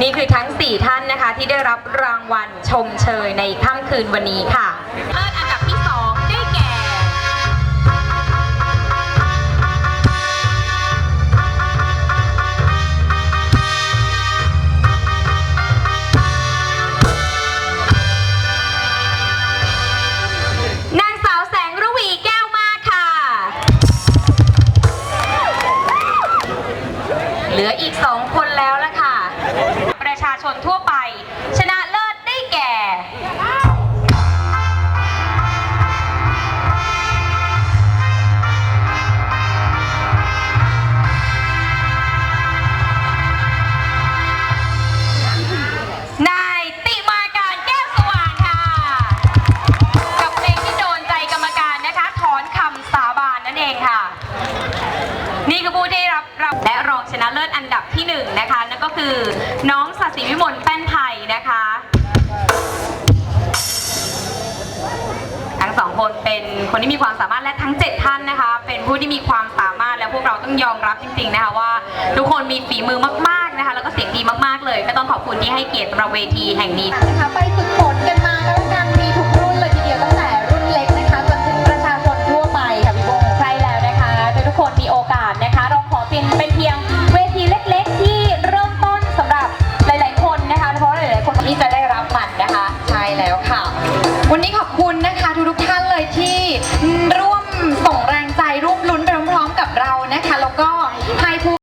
นี่คือทั้ง 4 ท่านนะคะ ที่ได้รับรางวัลชมเชยในค่ำคืนวันนี้ค่ะเลิศอันดับที่ 2 ได้แก่นางสาวแสงรวีแก้วมาค่ะเหลืออีกสองคนแล้วาชนทั่วไป ชนะเลิศได้แก่ นายติมาการแก้วสว่างค่ะ กับเพลงที่โดนใจกรรมการนะคะ ถอนคำสาบานนั่นเองค่ะ นี่คือผู้ที่รับรางและรองชนะเลิศอันดับที่หนึ่งนะคะ นั่นก็คือน้องสัสิวิมลแป้นไทยนะคะ ทั้งสองคนเป็นคนที่มีความสามารถและทั้ง 7 ท่านนะคะ เป็นผู้ที่มีความสามารถและพวกเราต้องยอมรับจริงๆนะคะว่า ทุกคนมีฝีมือมากๆนะคะ แล้วก็เสียงดีมากๆเลย ก็ต้องขอบคุณที่ให้เกียรติเราเวทีแห่งนี้นะคะไปฝึก นมีโอกาสนะคะ เราขอเป็นเป็นเพียงเวทีเล็กๆ ที่เริ่มต้นสำหรับหลายๆ คนนะคะเพราะหลายๆคนที่จะได้รับมันนะคะ ใช่แล้วค่ะ วันนี้ขอบคุณนะคะทุกๆท่านเลยที่ร่วม